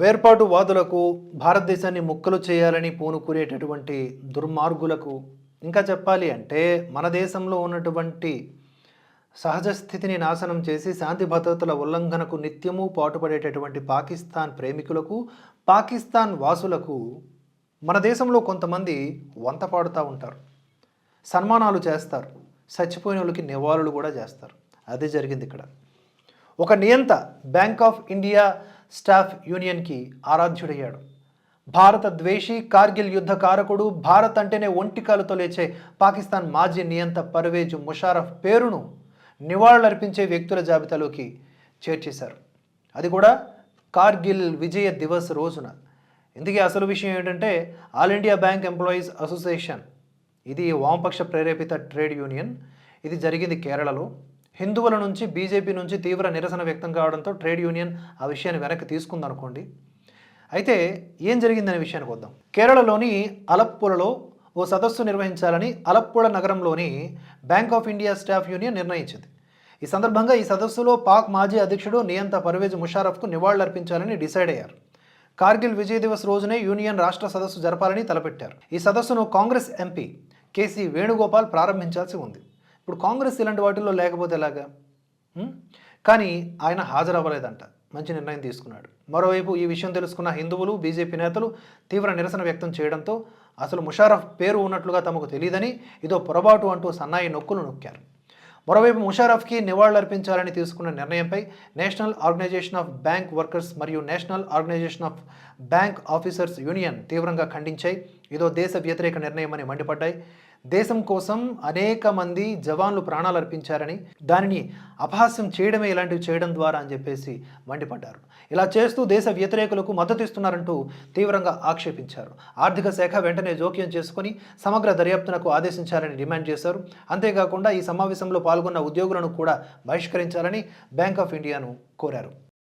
వేర్పాటు వాదులకు భారతదేశాన్ని ముక్కలు చేయాలని పూనుకునేటటువంటి దుర్మార్గులకు ఇంకా చెప్పాలి అంటే మన దేశంలో ఉన్నటువంటి సహజ స్థితిని నాశనం చేసి శాంతి భద్రతల ఉల్లంఘనకు నిత్యము పాటుపడేటటువంటి పాకిస్తాన్ ప్రేమికులకు పాకిస్తాన్ వాసులకు మన దేశంలో కొంతమంది వంత పాడుతూ ఉంటారు. సన్మానాలు చేస్తారు. చచ్చిపోయిన వాళ్ళకి నివాళులు కూడా చేస్తారు. అదే జరిగింది ఇక్కడ. ఒక నియంత బ్యాంక్ ఆఫ్ ఇండియా స్టాఫ్ యూనియన్కి ఆరాధ్యుడయ్యాడు. భారత ద్వేషి కార్గిల్ యుద్ధ కారకుడు భారత్ అంటేనే ఒంటికాలతో లేచే పాకిస్తాన్ మాజీ నియంత పర్వేజ్ ముషారఫ్ పేరును నివాళులర్పించే వ్యక్తుల జాబితాలోకి చేర్చేశారు. అది కూడా కార్గిల్ విజయ దివస్ రోజున. ఇందుకే అసలు విషయం ఏంటంటే all India bank employees association. ఇది వామపక్ష ప్రేరేపిత ట్రేడ్ యూనియన్. ఇది జరిగింది కేరళలో. హిందువుల నుంచి బీజేపీ నుంచి తీవ్ర నిరసన వ్యక్తం కావడంతో ట్రేడ్ యూనియన్ ఆ విషయాన్ని వెనక్కి తీసుకుందనుకోండి. అయితే ఏం జరిగిందనే విషయానికి వద్దాం. కేరళలోని అలప్పులలో ఓ సదస్సు నిర్వహించాలని అలప్పుళ నగరంలోని bank of India staff union నిర్ణయించింది. ఈ సందర్భంగా ఈ సదస్సులో పాక్ మాజీ అధ్యక్షుడు నియంత పర్వేజ్ ముషారఫ్కు నివాళులర్పించాలని డిసైడ్ అయ్యారు. కార్గిల్ విజయ్ దివస్ రోజునే యూనియన్ రాష్ట్ర సదస్సు జరపాలని తలపెట్టారు. ఈ సదస్సును కాంగ్రెస్ ఎంపీ కేసీ వేణుగోపాల్ ప్రారంభించాల్సి ఉంది. ఇప్పుడు కాంగ్రెస్ ఇలాంటి వాటిల్లో లేకపోతే ఎలాగా? కానీ ఆయన హాజరవ్వలేదంట. మంచి నిర్ణయం తీసుకున్నాడు. మరోవైపు ఈ విషయం తెలుసుకున్న హిందువులు బీజేపీ నేతలు తీవ్ర నిరసన వ్యక్తం చేయడంతో అసలు ముషారఫ్ పేరు ఉన్నట్లుగా తమకు తెలియదని ఇదో పొరపాటు అంటూ సన్నాయి నొక్కులు నొక్కారు. మరోవైపు ముషారఫ్కి నివాళులర్పించాలని తీసుకున్న నిర్ణయంపై national organisation of bank workers మరియు national organisation of bank officers union తీవ్రంగా ఖండించాయి. ఇదో దేశ వ్యతిరేక నిర్ణయమని మండిపడ్డాయి. దేశం కోసం అనేక మంది జవాన్లు ప్రాణాలు అర్పించారని దానిని అపహాస్యం చేయడమే ఇలాంటివి చేయడం ద్వారా అని చెప్పేసి మండిపడ్డారు. ఇలా చేస్తూ దేశ వ్యతిరేకులకు మద్దతు ఇస్తున్నారంటూ తీవ్రంగా ఆక్షేపించారు. ఆర్థిక శాఖ వెంటనే జోక్యం చేసుకుని సమగ్ర దర్యాప్తునకు ఆదేశించాలని డిమాండ్ చేశారు. అంతేకాకుండా ఈ సమావేశంలో పాల్గొన్న ఉద్యోగులను కూడా బహిష్కరించాలని బ్యాంక్ ఆఫ్ ఇండియాను కోరారు.